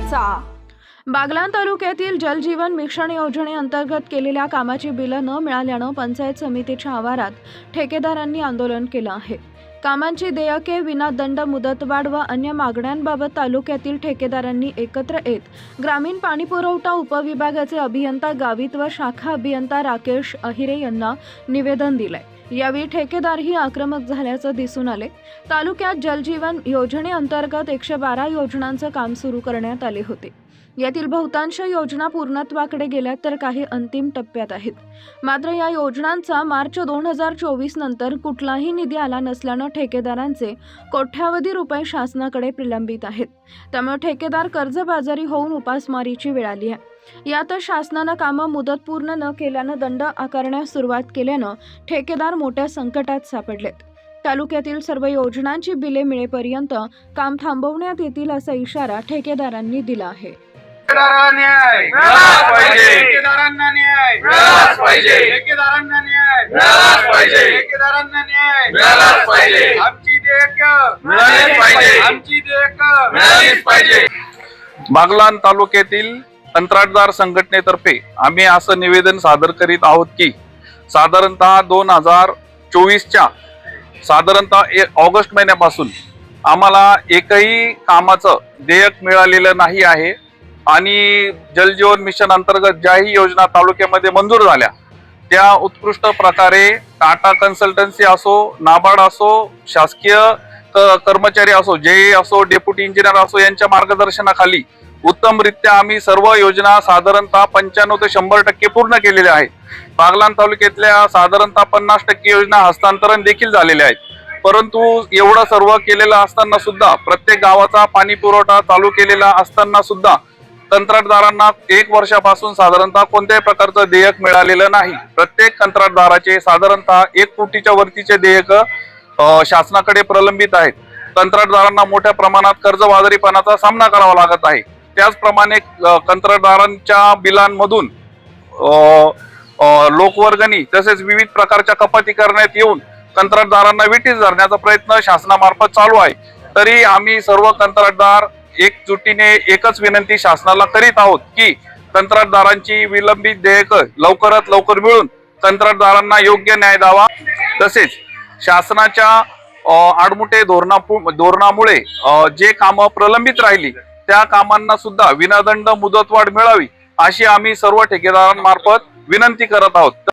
करायचा बागलाण तालुक्यातील जलजीवन मिशन योजनेअंतर्गत केलेल्या कामाची बिलं न मिळाल्यानं पंचायत समितीच्या आवारात ठेकेदारांनी आंदोलन केलं आहे. कामांची देयके विना दंड मुदतवाढ व अन्य मागण्यांबाबत तालुक्यातील ठेकेदारांनी एकत्र येत ग्रामीण पाणीपुरवठा उपविभागाचे अभियंता गावित व शाखा अभियंता राकेश अहिरे यांना निवेदन दिलंय. यावेळी ठेकेदारही आक्रमक झाल्याचं दिसून आले. तालुक्यात जलजीवन योजनेअंतर्गत एकशे बारा योजनांचं काम सुरू करण्यात आले होते. यातील बहुतांश योजना पूर्णत्वाकडे गेल्या तर काही अंतिम टप्प्यात आहेत. मात्र या योजनांचा मार्च दोन हजार चोवीस नंतर कुठलाही निधी आला नसल्यानं ठेकेदारांचे कोट्यावधी रुपये शासनाकडे प्रलंबित आहेत. त्यामुळे ठेकेदार कर्जबाजारी होऊन उपासमारीची वेळ आली आहे. यातच शासनानं कामं मुदत पूर्ण न केल्यानं दंड आकारण्यास सुरुवात केल्यानं ठेकेदार मोठ्या संकटात सापडलेत तालुक्यातील सर्व योजनांची बिले मिळेपर्यंत काम थांबवण्यात येतील असा इशारा ठेकेदारांनी दिला आहे ठेकेदाराला न्याय मिळालाच पाहिजे. ठेकेदारांना न्याय मिळालाच पाहिजे. ठेकेदारांना न्याय मिळालाच पाहिजे. ठेकेदारांना न्याय मिळालाच पाहिजे. आमची देयक मिळालीच पाहिजे. आमची देयक मिळालीच पाहिजे बागलान तालुक्यातील कंत्राटदार संघटनेतर्फे आम्ही असं निवेदन सादर करीत आहोत की साधारणतः दोन हजार चोवीसच्या साधारणतः ऑगस्ट महिन्यापासून आम्हाला एकही कामाचं देयक मिळालेलं नाही आहे आणि जलजीवन मिशन अंतर्गत ज्याही योजना तालुक्यामध्ये मंजूर झाल्या त्या उत्कृष्ट प्रकारे टाटा कन्सल्टन्सी असो नाबार्ड असो शासकीय क- कर्मचारी असो जे असो डेप्युटी इंजिनियर असो यांच्या मार्गदर्शनाखाली उत्तमरित्या आम्ही सर्व योजना साधारणतः पंच्याण्णव ते शंभर टक्के पूर्ण केलेल्या आहेत. बागलान तालुक्यातल्या साधारणतः पन्नास टक्के योजना हस्तांतरण देखील झालेल्या आहेत. परंतु एवढं सर्व केलेलं असताना सुद्धा प्रत्येक गावाचा पाणी पुरवठा चालू केलेला असताना सुद्धा कंत्राटदारांना एक वर्षापासून साधारणतः कोणत्याही प्रकारचं देयक मिळालेलं नाही. प्रत्येक कंत्राटदाराचे साधारणतः एक कोटीच्या वरतीचे देयक शासनाकडे प्रलंबित आहेत. कंत्राटदारांना मोठ्या प्रमाणात कर्जबाजारीपणाचा सामना करावा लागत आहे. त्याचप्रमाणे कंत्राटदारांच्या बिलांमधून लोकवर्गणी तसेच विविध प्रकारच्या कपाती करण्यात येऊन कंत्राटदारांना विटीस धरण्याचा प्रयत्न शासनामार्फत चालू आहे. तरी आम्ही सर्व कंत्राटदार एकजुटीने एकच विनंती शासनाला करीत आहोत की कंत्राटदारांची विलंबित देयक लवकरात लवकर मिळून कंत्राटदारांना योग्य न्याय द्यावा. तसेच शासनाच्या आडमुटे आडमुठे धोरणा धोरणामुळे जे कामं प्रलंबित राहिली त्या कामांना सुद्धा विनादंड मुदतवाढ मिळावी अशी आम्ही सर्व ठेकेदारांमार्फत विनंती करत आहोत.